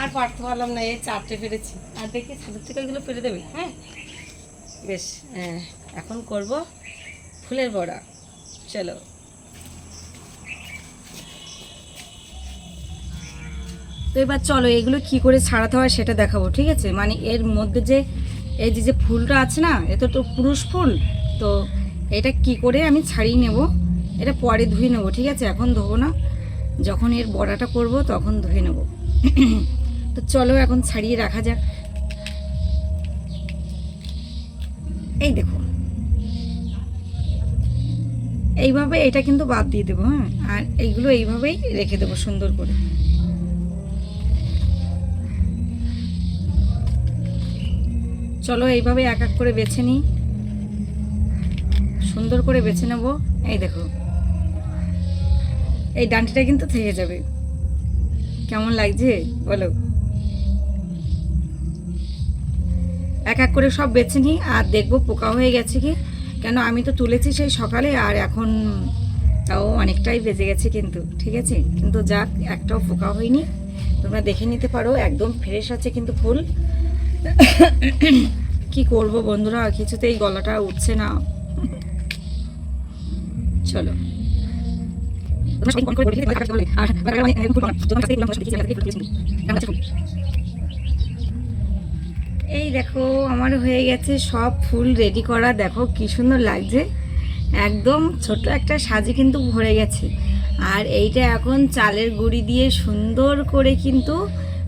আর পারতে পারলাম না, এই চারটে পেরেছি। আর দেখি ছাদের থেকে এগুলো পেরে দেবে হ্যাঁ? বেশ হ্যাঁ এখন করব ফুলের বড়া। চলো। তো এবার চলো, এগুলো কি করে ছাড়াতে হয় সেটা দেখাবো, ঠিক আছে? মানে এর মধ্যে যে, এই যে যে ফুলটা আছে না এটা তো পুরুষ ফুল। তো এটা কি করে আমি ছাড়িয়ে নেব, এটা পরে ধুয়ে নেব, ঠিক আছে? এখন ধোবো না। যখন এর বড়াটা করব, তখন ধুয়ে নেব। তো চলো এখন ছাড়িয়ে রাখা যাক। এই দেখো। এইভাবে এটা কিন্তু বাদ দিয়ে দেবো হ্যাঁ? আর এইগুলো এইভাবেই রেখে দেবো সুন্দর করে। চলো এইভাবে এক এক করে বেছে নিই। সুন্দর করে বেছে নেব। এই দেখো। এই ডান্টিটা কিন্তু থেকে যাবে। কেমন লাগছে? বলো। এক এক করে সব বেছে নিই আর দেখব পোকা হয়ে গেছে কি। কেন আমি তো তুলেছি সেই সকালে আর এখন তাও অনেকটাই বেজে গেছে কিন্তু, ঠিক আছে? কিন্তু যাক, একটাও পোকা হয়নি। তোমরা দেখে নিতে পারো, একদম ফ্রেশ আছে কিন্তু ফুল। কি করব বন্ধুরা, কিছুতেই গলাটা উঠছে না। চলো। এই দেখো, আমার হয়ে গেছে সব ফুল রেডি করা। দেখো কি সুন্দর লাগছে। একদম ছোট একটা সাজে কিন্তু ভরে গেছে। আর এইটা এখন চালের গুঁড়ি দিয়ে সুন্দর করে কিন্তু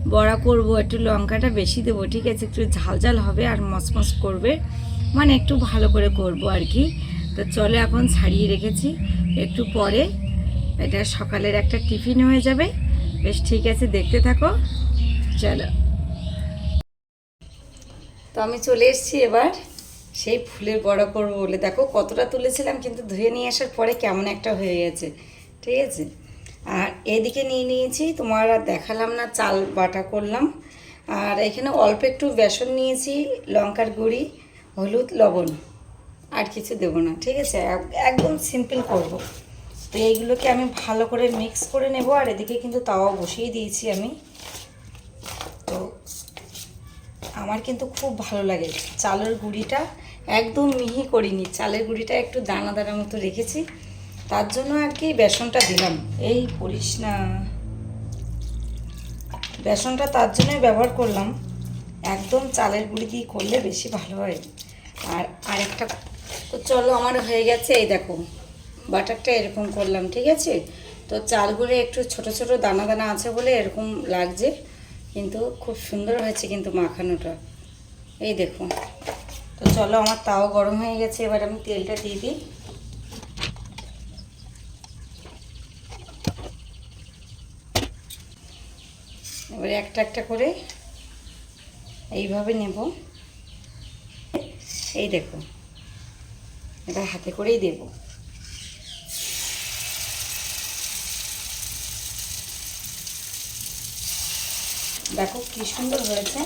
বড়া করব। একটু লঙ্কাটা বেশি দেবো, ঠিক আছে? একটু ঝাল ঝাল হবে আর মসমস করবে। মানে একটু ভালো করে করব আর কি। তো চলো এখন ছাড়িয়ে রেখেছি। একটু পরে এটা সকালের একটা টিফিন হয়ে যাবে। বেশ, ঠিক আছে, দেখতে থাকো। চলো। তো আমি চলে এসেছি এবার সেই ফুলের বড়া করব বলে। দেখো কতটা তুলেছিলাম, কিন্তু ধুয়ে নিয়ে আসার পরে কেমন একটা হয়ে গেছে। ঠিক আছে? আর এদিকে নিয়ে নিয়েছি, তোমার আর দেখালাম না, চাল বাটা করলাম। আর এখানে অল্প একটু বেসন নিয়েছি, লঙ্কার গুঁড়ি, হলুদ, লবণ। আর কিছু দেবো না, ঠিক আছে? এক- একদম সিম্পল করব। তো এইগুলোকে আমি ভালো করে মিক্স করে নেব, আর এদিকে কিন্তু তাওয়া বসিয়ে দিয়েছি আমি। আমার কিন্তু খুব ভালো লাগে। চালের গুঁড়িটা একদম মিহি করিনি। চালের গুঁড়িটা একটু দানা দানা মতো রেখেছি। তার জন্য আর কি বেসনটা দিলাম। এই করিস না। বেসনটা তার জন্যই ব্যবহার করলাম। একদম চালের গুঁড়ি দিয়ে করলে বেশি ভালো হয়। আর আরেকটা তো চলো আমার হয়ে গেছে, এই দেখো। বাটারটা এরকম করলাম, ঠিক আছে? তো চালগুলো একটু ছোট ছোট দানা দানা আছে বলে এরকম লাগছে। কিন্তু খুব সুন্দর হয়েছে কিন্তু মাখানোটা। এই দেখো। তো চলো, আমার তাও গরম হয়ে গেছে, এবার আমি তেলটা দিয়ে দিই। এবারে একটা একটা করে এইভাবে নেব। এই দেখো, এটা হাতে করেই দেব। দেখো কি সুন্দর হয়েছে।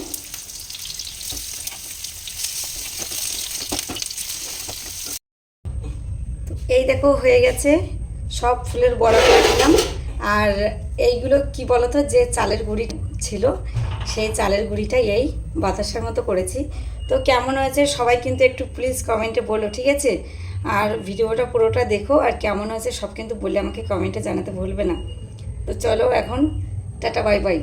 এই দেখো হয়ে গেছে, সব ফুলের বড়া করে দিলাম। আর এইগুলো কি বলতো, যে চালের গুঁড়ি ছিল, সেই চালের গুঁড়িটাই এই বাতাসার মতো করেছি। তো কেমন হয়েছে সবাই কিন্তু একটু প্লিজ কমেন্টে বলো, ঠিক আছে? আর ভিডিওটা পুরোটা দেখো, আর কেমন হয়েছে সব কিন্তু বলে আমাকে কমেন্টে জানাতে ভুলবে না। তো চলো এখন, টাটা বাই বাই